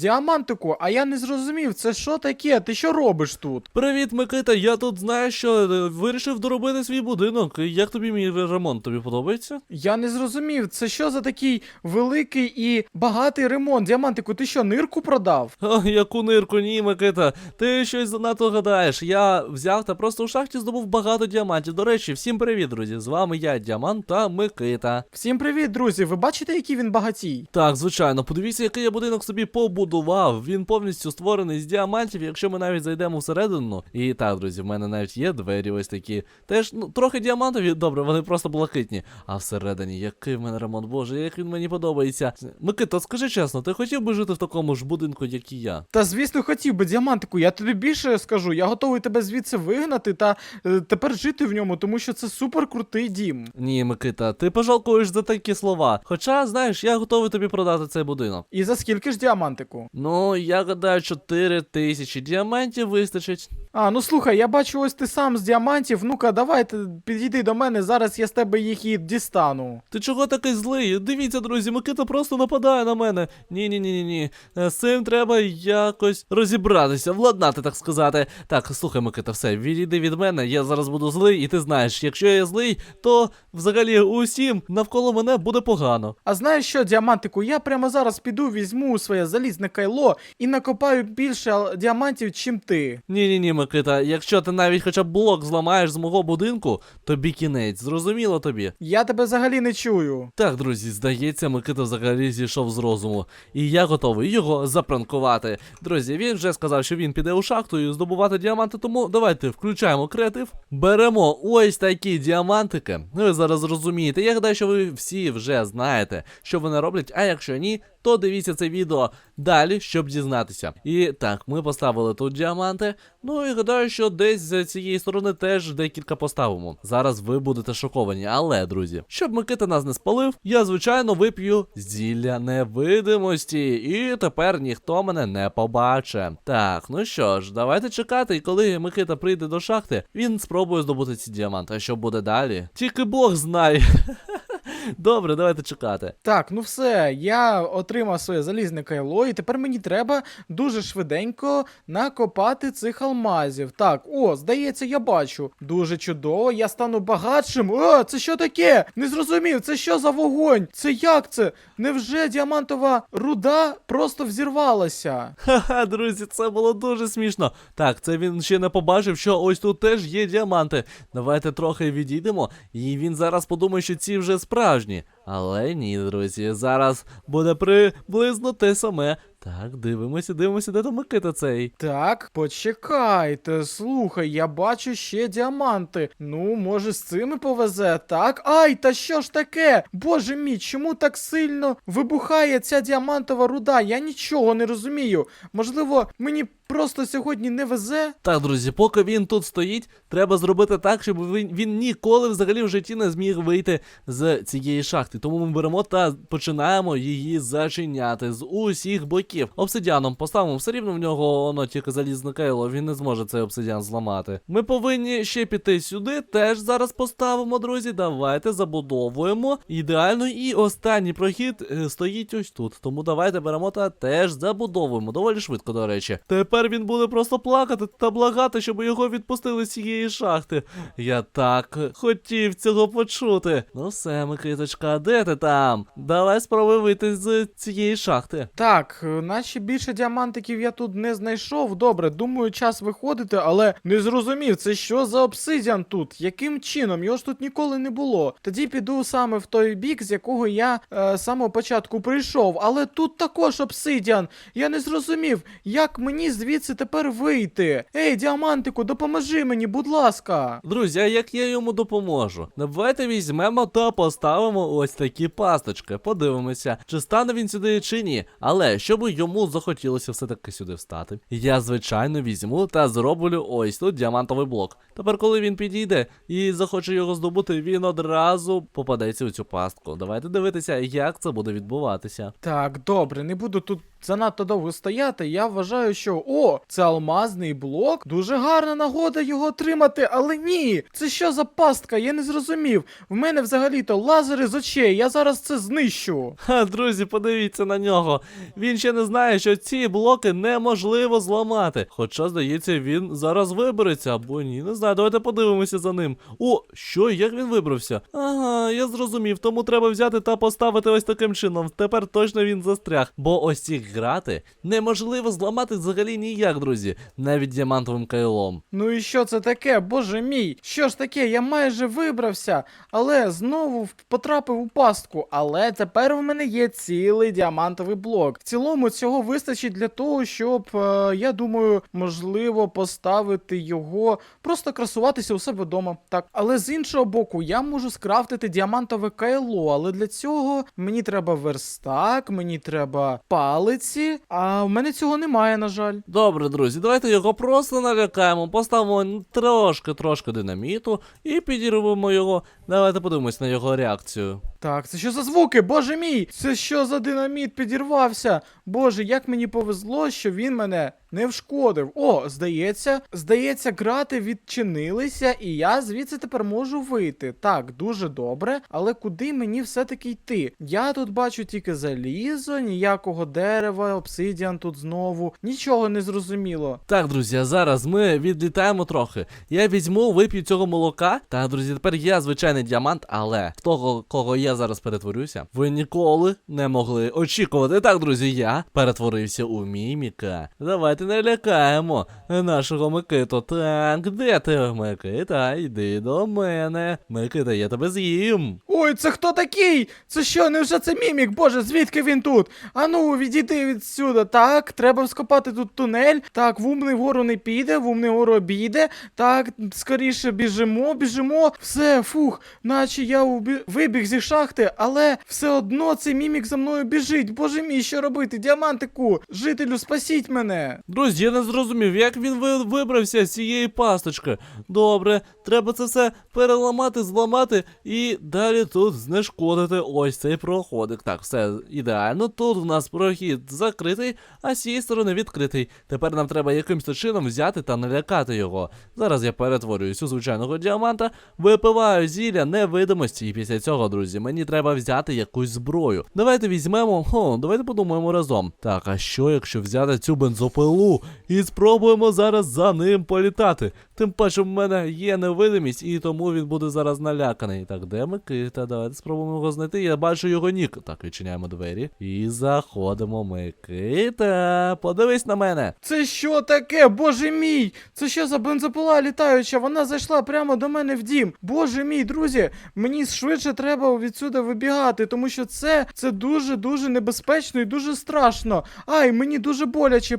Діамантику, а я не зрозумів, це що таке? Ти що робиш тут? Привіт, Микита. Я тут знаю, що е, вирішив доробити свій будинок. Як тобі мій ремонт? Тобі подобається? Я не зрозумів, це що за такий великий і багатий ремонт? Діамантику, ти що, нирку продав? О, яку нирку, ні, Микита. Ти щось занадто гадаєш. Я взяв та просто у шахті здобув багато діамантів. До речі, всім привіт, друзі. З вами я, Діамант та Микита. Всім привіт, друзі! Ви бачите, який він багатій? Так, звичайно, подивіться, який я будинок собі побудував. Він повністю створений з діамантів, якщо ми навіть зайдемо всередину. І так, друзі, в мене навіть є двері ось такі. Теж, ну, трохи діамантові, добре, вони просто блакитні. А всередині, який в мене ремонт, боже, як він мені подобається. Микита, скажи чесно, ти хотів би жити в такому ж будинку, як і я? Та звісно, хотів би діамантику. Я тобі більше скажу. Я готовий тебе звідси вигнати та е, тепер жити в ньому, тому що це супер крутий дім. Ні, Микита, ти пожалкуєш за такі слова. Хоча, знаєш, я готовий тобі продати цей будинок. І за скільки ж діамантику? Ну, я гадаю, 4 тисячі діамантів вистачить. А, ну слухай, я бачу, ось ти сам з діамантів. Ну-ка, давай ти підійди до мене, зараз я з тебе їх і дістану. Ти чого такий злий? Дивіться, друзі, Микита просто нападає на мене. Ні, ні, ні, ні, ні. З цим треба якось розібратися, владнати, так сказати. Так, слухай, Микита, все, відійди від мене, я зараз буду злий, і ти знаєш, якщо я злий, то взагалі усім навколо мене буде погано. А знаєш що, діамантику, я прямо зараз піду, візьму своє залізне кайло і накопаю більше діамантів, чим ти. Ні, ні, ні, Микита, якщо ти навіть хоча б блок зламаєш з мого будинку, тобі кінець, зрозуміло тобі. Я тебе взагалі не чую. Так, друзі, здається, Микита взагалі зійшов з розуму. І я готовий його запранкувати. Друзі, він вже сказав, що він піде у шахту і здобувати діаманти, тому давайте включаємо креатив. Беремо ось такі діамантики. Ну, Ви зараз розумієте. Я гадаю, що ви всі вже знаєте, що вони роблять, а якщо ні, то дивіться це відео далі, щоб дізнатися. І так, ми поставили тут діаманти. Ну і гадаю, що десь з цієї сторони теж декілька поставимо. Зараз ви будете шоковані, але, друзі, щоб Микита нас не спалив, я звичайно вип'ю зілля невидимості. І тепер ніхто мене не побачить. Так, ну що ж, давайте чекати, і коли Микита прийде до шахти, він спробує здобути ці діаманти. А що буде далі? Тільки Бог знає. Добре, давайте чекати. Так, ну все, я отримав своє залізне кайло, і тепер мені треба дуже швиденько накопати цих алмазів. Так, о, здається, я бачу. Дуже чудово, я стану багатшим. О, це що таке? Не зрозумів, це що за вогонь? Це як це? Невже діамантова руда просто взірвалася? Ха-ха, друзі, це було дуже смішно. Так, це він ще не побачив, що ось тут теж є діаманти. Давайте трохи відійдемо, і він зараз подумає, що ці вже misoginia Але ні, друзі, зараз буде приблизно те саме. Так, дивимося, дивимося, де там Микита цей. Так, почекайте, слухай, я бачу ще діаманти. Ну, може, з цими повезе, так? Ай, та що ж таке? Боже мій, чому так сильно вибухає ця діамантова руда? Я нічого не розумію. Можливо, мені просто сьогодні не везе? Так, друзі, поки він тут стоїть, треба зробити так, щоб він, він ніколи взагалі в житті не зміг вийти з цієї шахти. Тому ми беремо та починаємо її зачиняти з усіх боків. Обсидіаном поставимо все рівно в нього воно тільки залізне кайло, він не зможе цей обсидіан зламати. Ми повинні ще піти сюди, теж зараз поставимо, друзі. Давайте забудовуємо. Ідеально, і останній прохід е, стоїть ось тут. Тому давайте беремо та теж забудовуємо. Доволі швидко, до речі. Тепер він буде просто плакати та благати, щоб його відпустили з цієї шахти. Я так хотів цього почути. Ну все, Микиточка, де ти там? Давай спробуй вийти з цієї шахти. Так, е, наче більше діамантиків я тут не знайшов. Добре, думаю, час виходити, але не зрозумів, це що за обсидіан тут? Яким чином? Його ж тут ніколи не було. Тоді піду саме в той бік, з якого я е, з самого початку прийшов. Але тут також обсидіан. Я не зрозумів, як мені звідси тепер вийти. Ей, діамантику, допоможи мені, будь ласка. Друзі, а як я йому допоможу? Давайте візьмемо та поставимо ось такі пасточки. Подивимося, чи стане він сюди чи ні. Але щоб йому захотілося все-таки сюди встати, я звичайно візьму та зроблю ось тут діамантовий блок. Тепер, коли він підійде і захоче його здобути, він одразу попадеться у цю пастку. Давайте дивитися, як це буде відбуватися. Так, добре, не буду тут занадто довго стояти. Я вважаю, що о, це алмазний блок. Дуже гарна нагода його отримати, але ні. Це що за пастка? Я не зрозумів. В мене взагалі-то лазери з очей. Я зараз це знищу. Ха, друзі, подивіться на нього. Він ще не не знає, що ці блоки неможливо зламати. Хоча, здається, він зараз вибереться або ні. Не знаю, давайте подивимося за ним. О, що, як він вибрався? Ага, я зрозумів, тому треба взяти та поставити ось таким чином. Тепер точно він застряг. Бо ось ці грати неможливо зламати взагалі ніяк, друзі, навіть діамантовим кайлом. Ну і що це таке? Боже мій, що ж таке? Я майже вибрався, але знову потрапив у пастку. Але тепер у мене є цілий діамантовий блок. В цілому цього вистачить для того, щоб е, я думаю, можливо, поставити його, просто красуватися у себе вдома. Так, але з іншого боку, я можу скрафтити діамантове кайло, але для цього мені треба верстак, мені треба палиці, а в мене цього немає, на жаль. Добре, друзі, давайте його просто налякаємо, поставимо трошки-трошки динаміту і підірвемо його. Давайте подивимось на його реакцію. Так, це що за звуки? Боже мій! Це що за динаміт підірвався? Боже, як мені повезло, що він мене не вшкодив. О, здається, здається, грати відчинилися, і я звідси тепер можу вийти. Так, дуже добре. Але куди мені все-таки йти? Я тут бачу тільки залізо, ніякого дерева, обсидіан тут знову. Нічого не зрозуміло. Так, друзі, а зараз ми відлітаємо трохи. Я візьму, вип'ю цього молока. Так, друзі, тепер я звичайний діамант, але в того, кого я зараз перетворюся, ви ніколи не могли очікувати. Так, друзі, я перетворився у міміка. Давайте не лякаємо нашого Микиту. Так, де ти, Микита? Йди до мене. Микита, я тебе з'їм. Ой, це хто такий? Це що, невже це мімік? Боже, звідки він тут? Ану, відійди відсюди. Так, треба скопати тут тунель. Так, в умний вгору не піде, в умний вгору обійде. Так, скоріше біжимо, біжимо. Все, фух, наче я убі... вибіг зі шахти, але все одно цей мімік за мною біжить. Боже мій, що робити? Діамантику, жителю, спасіть мене. Друзі, я не зрозумів, як він ви- вибрався з цієї пасточки. Добре, треба це все переламати, зламати і далі тут знешкодити ось цей проходик. Так, все ідеально. Тут у нас прохід закритий, а з цієї сторони відкритий. Тепер нам треба якимось чином взяти та налякати його. Зараз я перетворююсь у звичайного діаманта, випиваю зілля невидимості, і після цього, друзі, мені треба взяти якусь зброю. Давайте візьмемо. Хо, давайте подумаємо разом. Так, а що, якщо взяти цю бензопилу і спробуємо зараз за ним політати? Тим паче в мене є невидимість, і тому він буде зараз наляканий. Так, де Микита? Давайте спробуємо його знайти. Я бачу його нік. Так, відчиняємо двері. І заходимо. Микита. Подивись на мене. Це що таке? Боже мій! Це що за бензопила літаюча? Вона зайшла прямо до мене в дім. Боже мій, друзі, мені швидше треба відсюди вибігати, тому що це, це дуже дуже небезпечно і дуже страшно. Ай, мені дуже боляче.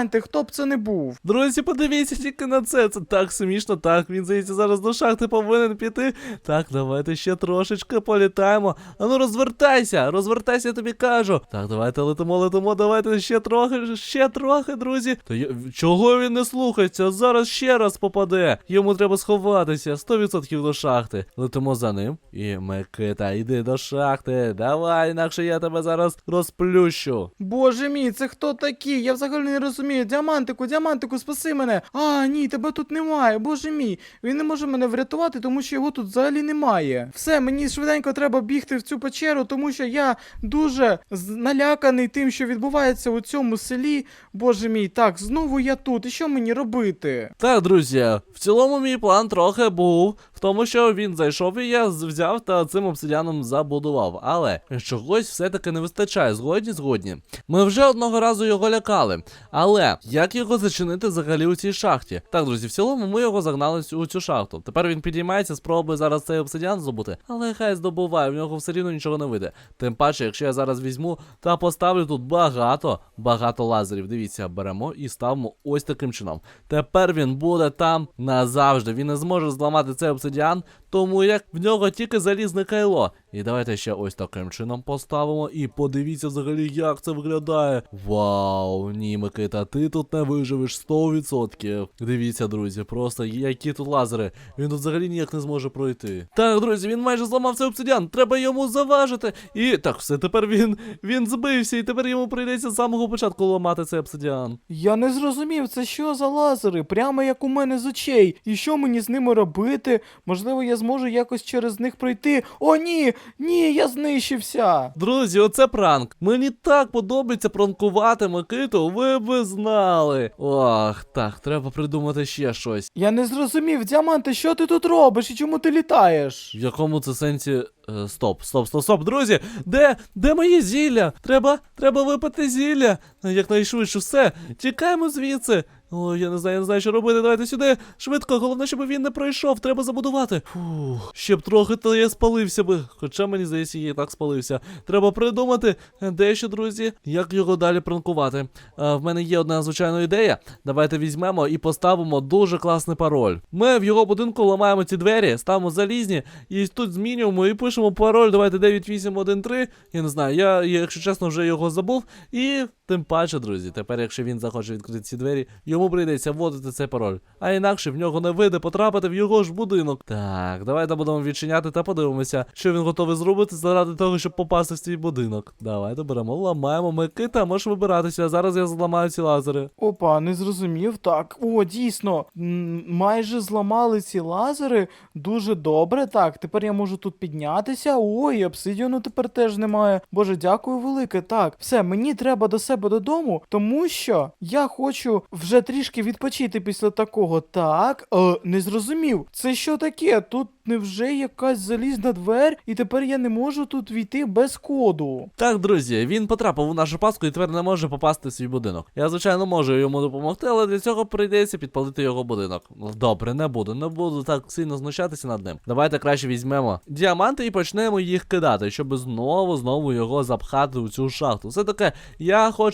Перестаньте, хто б це не був. Друзі, подивіться тільки на це. Це так смішно. Так, він здається, зараз до шахти повинен піти. Так, давайте ще трошечки політаємо. А ну розвертайся, розвертайся, я тобі кажу. Так, давайте летимо, летимо, давайте ще трохи, ще трохи, друзі. То я... чого він не слухається? Зараз ще раз попаде. Йому треба сховатися. 100% до шахти. Летимо за ним. І Микита, йди до шахти. Давай, інакше я тебе зараз розплющу. Боже мій, це хто такий? Я взагалі не розумію. Діамантику, діамантику, спаси мене. А, ні, тебе тут немає. Боже мій. Він не може мене врятувати, тому що його тут взагалі немає. Все, мені швиденько треба бігти в цю печеру, тому що я дуже наляканий тим, що відбувається у цьому селі. Bоже мій, так, знову я тут. І що мені робити? Так, друзі, в цілому мій план трохи був в тому, що він зайшов і я взяв та цим обсидіаном забудував. Але чогось все-таки не вистачає. Згодні, згодні. Ми вже одного разу його лякали. Але як його зачинити взагалі у цій шахті? Так, друзі, в цілому ми його загнали у цю шахту. Тепер він підіймається, спробує зараз цей обсидіан здобути, але хай здобуває, в нього все рівно нічого не вийде. Тим паче, якщо я зараз візьму та поставлю тут багато, багато лазерів. Дивіться, беремо і ставимо ось таким чином. Тепер він буде там назавжди. Він не зможе зламати цей обсидіан, тому як в нього тільки залізне кайло. І давайте ще ось таким чином поставимо. І подивіться взагалі, як це виглядає. Вау, ні, Микита, Та ти тут не виживеш 100%. Дивіться, друзі, просто які тут лазери. Він тут взагалі ніяк не зможе пройти. Так, друзі, він майже зламав цей обсидіан. Треба йому заважити. І так, все, тепер він він збився, і тепер йому прийдеться з самого початку ламати цей обсидіан. Я не зрозумів, це що за лазери, прямо як у мене з очей. І що мені з ними робити? Можливо, я зможу якось через них пройти. О, ні! Ні, я знищився. Друзі, оце пранк. Мені так подобається пранкувати Микиту, ви би знали. Ох, так, треба придумати ще щось. Я не зрозумів, діаманте, що ти тут робиш і чому ти літаєш? В якому це сенсі. Е, стоп, стоп, стоп, стоп, друзі! Де? Де мої зілля? Треба, треба випити зілля. Якнайшвидше все. Тікаємо звідси. О, я не знаю, я не знаю, що робити. Давайте сюди. Швидко, головне, щоб він не пройшов. Треба забудувати. Фух, ще б трохи, то я спалився би. Хоча мені здається, я і так спалився. Треба придумати дещо, друзі, як його далі пранкувати. А, в мене є одна звичайна ідея. Давайте візьмемо і поставимо дуже класний пароль. Ми в його будинку ламаємо ці двері, ставимо залізні, і тут змінюємо і пишемо пароль. Давайте 9813. Я не знаю, я, якщо чесно, вже його забув. І тим паче, друзі, тепер, якщо він захоче відкрити ці двері, йому прийдеться вводити цей пароль. А інакше в нього не вийде потрапити в його ж будинок. Так, давайте будемо відчиняти та подивимося, що він готовий зробити заради того, щоб попасти в цей будинок. Давайте беремо, ламаємо Микита, можеш вибиратися. Зараз я зламаю ці лазери. Опа, не зрозумів. Так, о, дійсно, майже зламали ці лазери. Дуже добре. Так, тепер я можу тут піднятися. Ой, і обсидіану тепер теж немає. Боже, дякую велике. Так, все, мені треба до себе додому, тому що я хочу вже трішки відпочити після такого. Так, е, не зрозумів. Це що таке? Тут невже якась залізна двер, і тепер я не можу тут війти без коду. Так, друзі, він потрапив у нашу паску і тепер не може попасти в свій будинок. Я, звичайно, можу йому допомогти, але для цього прийдеться підпалити його будинок. Ну, Добре, не буду, не буду так сильно знущатися над ним. Давайте краще візьмемо діаманти і почнемо їх кидати, щоб знову знову його запхати у цю шахту. Все таке, я хочу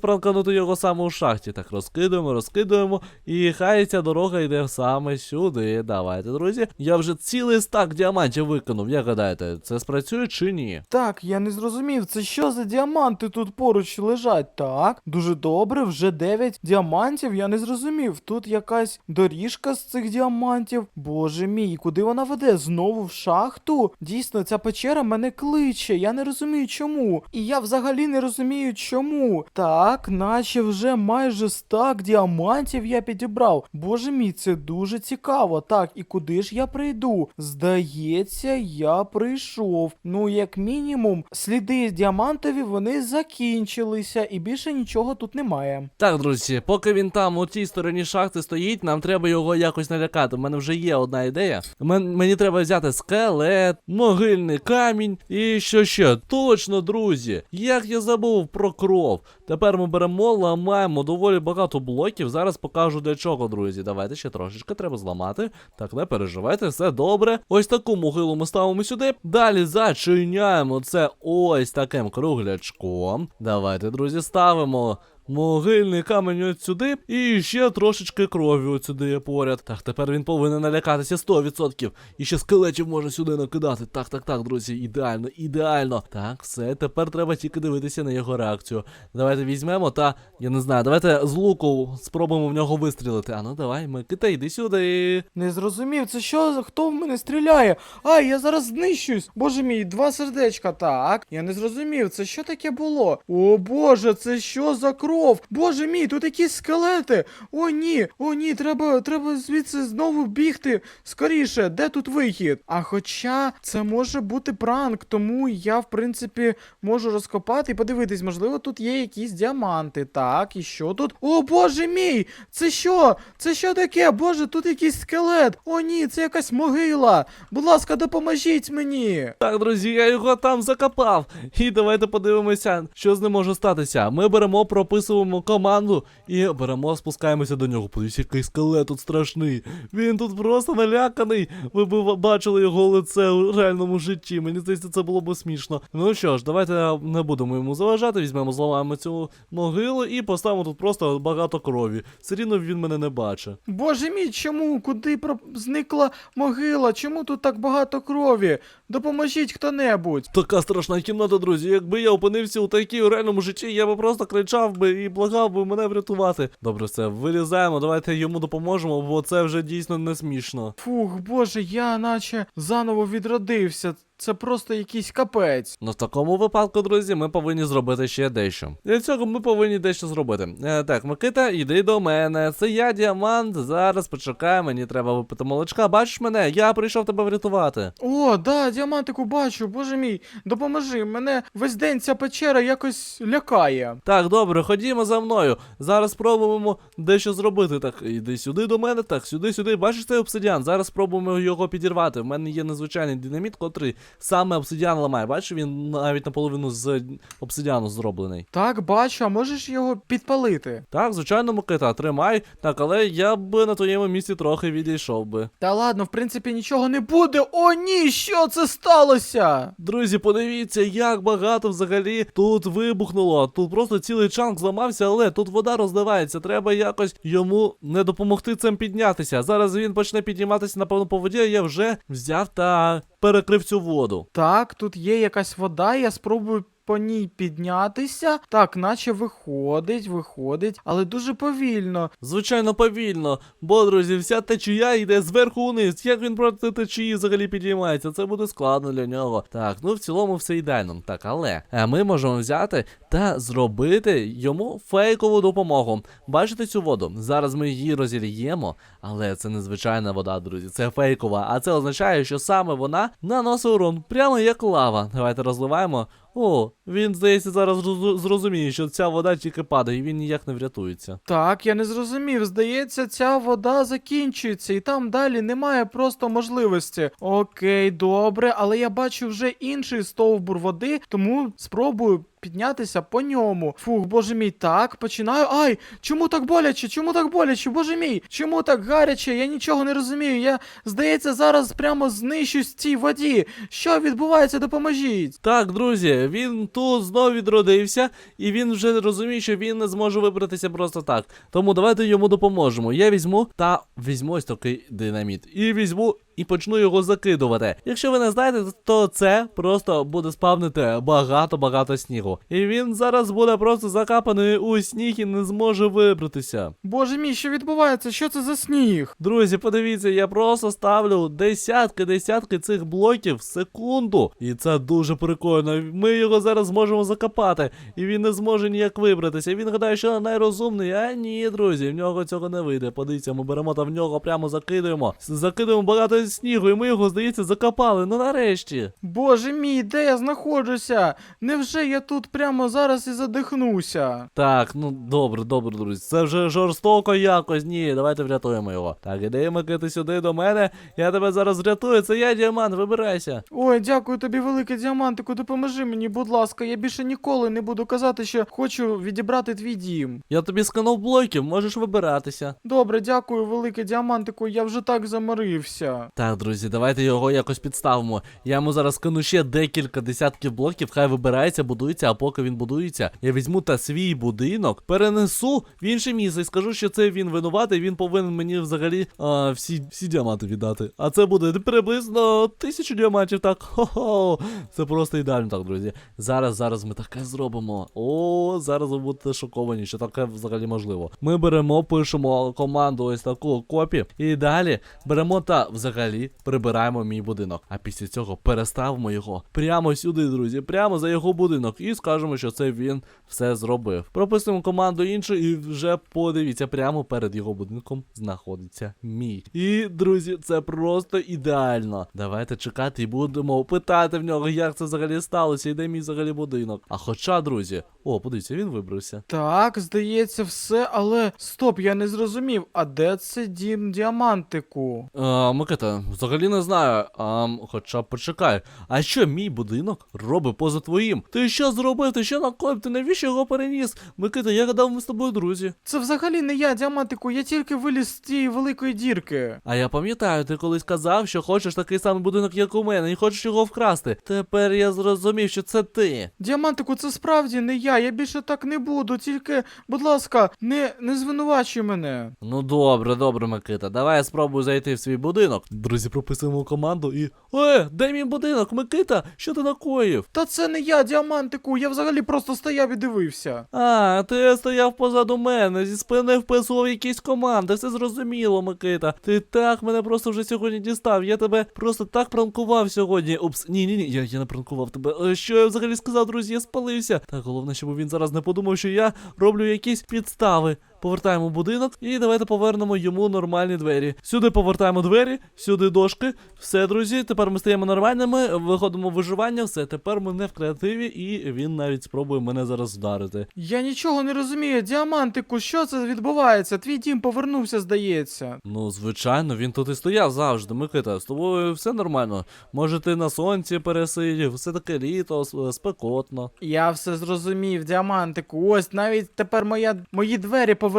пранканути його саме у шахті. Так, розкидуємо, розкидуємо, і хай ця дорога йде саме сюди. Давайте, друзі. Я вже цілий стак діамантів виконав. Як гадаєте, це спрацює чи ні? Так, я не зрозумів, це що за діаманти тут поруч лежать? Так, дуже добре, вже 9 діамантів, я не зрозумів. Тут якась доріжка з цих діамантів. Боже мій, куди вона веде? Знову в шахту? Дійсно, ця печера мене кличе. Я не розумію чому. І я взагалі не розумію чому. Так, наче вже майже стак діамантів я підібрав. Боже мій, це дуже цікаво. Так, і куди ж я прийду? Здається, я прийшов. Ну, як мінімум, сліди діамантові вони закінчилися, і більше нічого тут немає. Так, друзі, поки він там у тій стороні шахти стоїть, нам треба його якось налякати. У мене вже є одна ідея. Мен- мені треба взяти скелет, могильний камінь і що ще? Точно, друзі. Як я забув про кров. Тепер ми беремо, ламаємо доволі багато блоків. Зараз покажу для чого, друзі. Давайте ще трошечки треба зламати. Так, не переживайте, все добре. Ось таку могилу ми ставимо сюди. Далі зачиняємо це ось таким круглячком. Давайте, друзі, ставимо. Могильний камінь от сюди, і ще трошечки крові от сюди поряд. Так, тепер він повинен налякатися 100%. І ще скелетів може сюди накидати. Так, так, так, друзі, ідеально, ідеально. Так, все, тепер треба тільки дивитися на його реакцію. Давайте візьмемо та, я не знаю, давайте з луку спробуємо в нього вистрілити. А ну давай, Микита, йди сюди. Не зрозумів, це що? Хто в мене стріляє? Ай, я зараз знищусь. Боже мій, два сердечка. Так. Я не зрозумів, це що таке було? О боже, це що за кров? Боже мій, тут якісь скелети. О, ні, о, ні, треба, треба звідси знову бігти. Скоріше, де тут вихід? А хоча це може бути пранк, тому я, в принципі, можу розкопати і подивитись, можливо, тут є якісь діаманти. Так, і що тут? О, боже мій! Це що? Це що таке? Боже, тут якийсь скелет. О, ні, це якась могила. Будь ласка, допоможіть мені. Так, друзі, я його там закопав. І давайте подивимося, що з ним може статися. Ми беремо, прописуємо команду і беремо, спускаємося до нього. Подивіться, який скелет тут страшний. Він тут просто наляканий. Ви б бачили його лице у реальному житті. Мені здається, це було б смішно. Ну що ж, давайте не будемо йому заважати. Візьмемо, зламаємо цю могилу і поставимо тут просто багато крові. Все рівно він мене не бачить. Боже мій, чому? Куди про... зникла могила? Чому тут так багато крові? Допоможіть хто-небудь. Така страшна кімната, друзі. Якби я опинився у такій у реальному житті, я би просто кричав би і благав би мене врятувати. Добре, все, вилізаємо, давайте йому допоможемо, бо це вже дійсно не смішно. Фух, боже, я наче заново відродився. Це просто якийсь капець. Ну в такому випадку, друзі, ми повинні зробити ще дещо. Для цього ми повинні дещо зробити. Е, так, Микита, іди до мене. Це я діамант. Зараз почекай, мені треба випити молочка. Бачиш мене? Я прийшов тебе врятувати. О, да, діамантику бачу, боже мій, допоможи. Мене весь день ця печера якось лякає. Так, добре, ходімо за мною. Зараз спробуємо дещо зробити. Так, іди сюди до мене, так, сюди, сюди. Бачиш цей обсидіан? Зараз спробуємо його підірвати. В мене є незвичайний динаміт, котрий саме обсидіан ламає. Бачиш, він навіть наполовину з обсидіану зроблений. Так, бачу, а можеш його підпалити? Так, звичайно, Микита, тримай. Так, але я б на твоєму місці трохи відійшов би. Та ладно, в принципі, нічого не буде. О, ні, що це сталося? Друзі, подивіться, як багато взагалі тут вибухнуло. Тут просто цілий чанк зламався, але тут вода розливається. Треба якось йому не допомогти цим піднятися. Зараз він почне підніматися, напевно, по воді, а я вже взяв та перекрив цю воду. Так, тут є якась вода, я спробую по ній піднятися. Так, наче виходить, виходить, але дуже повільно. Звичайно, повільно, бо, друзі, вся течія йде зверху вниз. Як він проти течії взагалі підіймається? Це буде складно для нього. Так, ну в цілому все ідеально. Так, але е, ми можемо взяти та зробити йому фейкову допомогу. Бачите цю воду? Зараз ми її розільємо, але це не звичайна вода, друзі. Це фейкова. А це означає, що саме вона наносить урон, прямо як лава. Давайте розливаємо. О, він здається зараз зрозуміє, що ця вода тільки падає, і він ніяк не врятується. Так, я не зрозумів. Здається, ця вода закінчується, і там далі немає просто можливості. Окей, добре, але я бачу вже інший стовбур води, тому спробую. Піднятися по ньому. Фух, боже мій, так, починаю. Ай! Чому так боляче? Чому так боляче? Боже мій? Чому так гаряче? Я нічого не розумію. Я, здається, зараз прямо знищусь в цій воді. Що відбувається? Допоможіть. Так, друзі, він тут знов відродився, і він вже розуміє, що він не зможе вибратися просто так. Тому давайте йому допоможемо. Я візьму та візьму ось такий динаміт. І візьму і почну його закидувати. Якщо ви не знаєте, то це просто буде спавнити багато-багато снігу. І він зараз буде просто закапаний у сніг і не зможе вибратися. Боже мій, що відбувається? Що це за сніг? Друзі, подивіться, я просто ставлю десятки, десятки цих блоків в секунду. І це дуже прикольно. Ми його зараз зможемо закопати, і він не зможе ніяк вибратися. Він гадає, що найрозумний. А ні, друзі, в нього цього не вийде. Подивіться, ми беремо та в нього прямо закидуємо. Закидуємо багато снігу, і ми його, здається, закопали. Ну нарешті. Боже мій, де я знаходжуся? Невже я тут прямо зараз і задихнуся? Так, ну добре, добре, друзі. Це вже жорстоко якось. Ні, давайте врятуємо його. Так, іди, Микити, сюди до мене. Я тебе зараз врятую. Це я, діамант, вибирайся. Ой, дякую тобі, великий діамантику, допоможи мені, будь ласка. Я більше ніколи не буду казати, що хочу відібрати твій дім. Я тобі сканув блоків, можеш вибиратися. Добре, дякую, великий діамантику, я вже так заморився. Так, друзі, давайте його якось підставимо. Я йому зараз скину ще декілька десятків блоків, хай вибирається, будується, а поки він будується, я візьму та свій будинок, перенесу в інше місце і скажу, що це він винуватий, він повинен мені взагалі а, всі, всі діаманти віддати. А це буде приблизно тисячу діамантів, так. Хо-хо. Це просто ідеально так, друзі. Зараз, зараз ми таке зробимо. О, зараз ви будете шоковані, що таке взагалі можливо. Ми беремо, пишемо команду ось таку копі, і далі беремо та взагалі прибираємо мій будинок. А після цього переставимо його прямо сюди, друзі, прямо за його будинок, і скажемо, що це він все зробив. Прописуємо команду іншу, і вже подивіться, прямо перед його будинком знаходиться мій. І, друзі, це просто ідеально. Давайте чекати і будемо питати в нього, як це взагалі сталося, і де мій взагалі будинок. А хоча, друзі, о, подивіться, він вибрався. Так, здається, все, але стоп, я не зрозумів. А де це дім діамантику? А, Микита, взагалі не знаю. А, хоча почекай. А що мій будинок робить поза твоїм? Ти що зробив? Ти що накоїв? Ти навіщо його переніс? Микита, я гадав, ми з тобою друзі. Це взагалі не я, діамантику, я тільки виліз з тієї великої дірки. А я пам'ятаю, ти колись казав, що хочеш такий самий будинок, як у мене, і хочеш його вкрасти. Тепер я зрозумів, що це ти. Діамантику, це справді не я. Я більше так не буду. Тільки, будь ласка, не, не звинувачуй мене. Ну добре, добре, Микита. Давай я спробую зайти в свій будинок. Друзі, прописуємо команду і. Е, де мій будинок? Микита, що ти накоїв? Та це не я, діамантику, я взагалі просто стояв і дивився. А, ти стояв позаду мене, зі спини вписував якісь команди, все зрозуміло, Микита. Ти так мене просто вже сьогодні дістав. Я тебе просто так пранкував сьогодні. Упс, ні, ні, ні, я, я не пранкував тебе. Е, Що я взагалі сказав, друзі, я спалився. Так, головне, щоб він зараз не подумав, що я роблю якісь підстави. Повертаємо будинок і давайте повернемо йому нормальні двері. Сюди повертаємо двері, сюди дошки. Все, друзі, тепер ми стаємо нормальними, виходимо в виживання, все, тепер ми не в креативі, і він навіть спробує мене зараз вдарити. Я нічого не розумію, діамантику, що це відбувається? Твій дім повернувся, здається. Ну, звичайно, він тут і стояв завжди. Микита, з тобою все нормально. Може, ти на сонці пересидів, все таке літо, спекотно. Я все зрозумів, діамантику. Ось навіть тепер моя мої двері повернулися.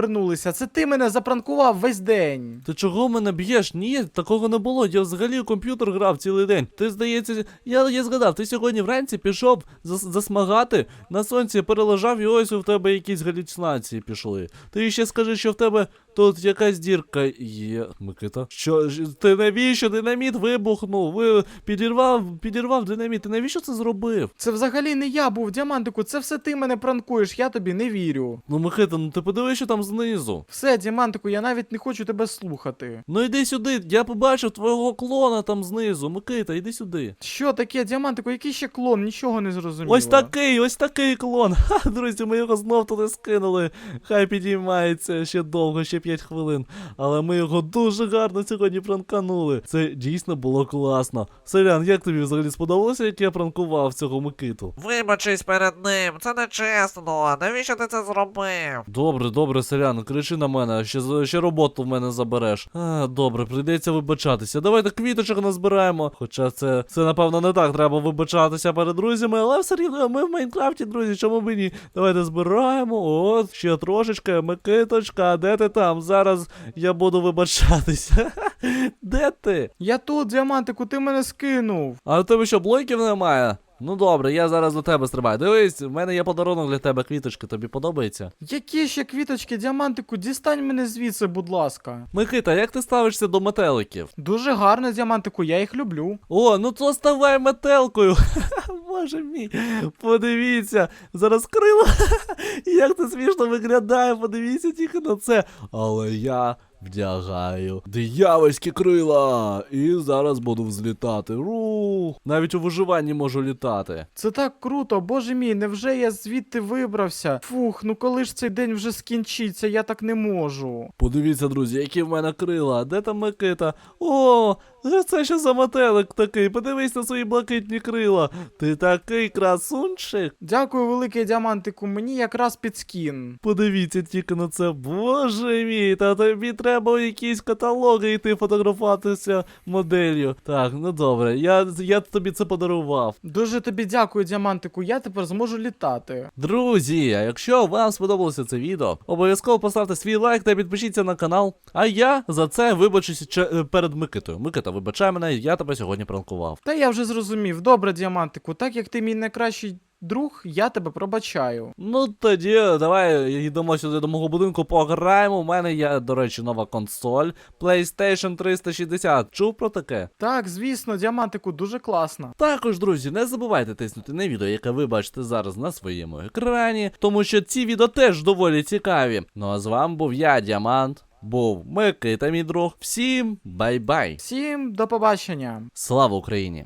Це ти мене запранкував весь день. Ти чого мене б'єш? Ні, такого не було. Я взагалі в комп'ютер грав цілий день. Ти здається, я, я згадав, ти сьогодні вранці пішов зас, засмагати, на сонці перележав, і ось у тебе якісь галюцинації пішли. Ти ще скажи, що в тебе тут якась дірка є. Микита. Що ти навіщо динаміт вибухнув? Ви підірвав, підірвав динаміт. Ти навіщо це зробив? Це взагалі не я був, діамантику, це все ти мене пранкуєш, я тобі не вірю. Ну, Микита, ну ти подивись, що там знизу. Все, діамантику, я навіть не хочу тебе слухати. Ну йди сюди, я побачив твого клона там знизу. Микита, йди сюди. Що таке, діамантику, який ще клон? Нічого не зрозуміло. Ось такий, ось такий клон. Ха, друзі, ми його знов туди скинули. Хай підіймається ще довго, ще 5 хвилин. Але ми його дуже гарно сьогодні пранканули. Це дійсно було класно. Селян, як тобі взагалі сподобалося, як я пранкував цього Микиту? Вибачись перед ним, це не чесно. Навіщо ти це зробив? Добре, добре, селян, кричи на мене, ще, ще роботу в мене забереш. А, добре, прийдеться вибачатися. Давайте квіточок назбираємо. Хоча це, це напевно не так, треба вибачатися перед друзями, але все рівно ми в Майнкрафті, друзі, чому б і ні? Давайте збираємо. От, ще трошечки, Микиточка, де ти там? Зараз я буду вибачатися. Де ти? Я тут, діамантику, ти мене скинув. А у тебе що, блоків немає? Ну добре, я зараз до тебе стрибаю. Дивись, в мене є подарунок для тебе, квіточки, тобі подобається? Які ще квіточки, діамантику, дістань мене звідси, будь ласка. Микита, як ти ставишся до метеликів? Дуже гарно, діамантику, я їх люблю. О, ну то ставай метелкою. Боже мій, подивіться, зараз крила. Як це смішно виглядає, подивіться тільки на це. Але я вдягаю диявольські крила. І зараз буду взлітати. Ру. Навіть у виживанні можу літати. Це так круто, боже мій, невже я звідти вибрався? Фух, ну коли ж цей день вже скінчиться, я так не можу. Подивіться, друзі, які в мене крила. Де там Микита? О, це що за метелик такий? Подивись на свої блакитні крила. Ти такий красунчик. Дякую, великий діамантику, мені якраз під скін. Подивіться тільки на це. Боже мій, та тобі треба в якісь каталоги йти фотографуватися моделлю. Так, ну добре, я, я тобі це подарував. Дуже тобі дякую, діамантику, я тепер зможу літати. Друзі, а якщо вам сподобалося це відео, обов'язково поставте свій лайк та підпишіться на канал. А я за це вибачуся че- перед Микитою. Микита, вибачай мене, я тебе сьогодні пранкував. Та я вже зрозумів, добре, діамантику, так як ти мій найкращий друг, я тебе пробачаю. Ну тоді давай йдемо сюди до мого будинку, пограємо. У мене є, до речі, нова консоль PlayStation 360. Чув про таке? Так, звісно, діамантику, дуже класно. Також, друзі, не забувайте тиснути на відео, яке ви бачите зараз на своєму екрані, тому що ці відео теж доволі цікаві. Ну а з вами був я, Діамант, був Микита, мій друг. Всім бай-бай! Всім до побачення. Слава Україні!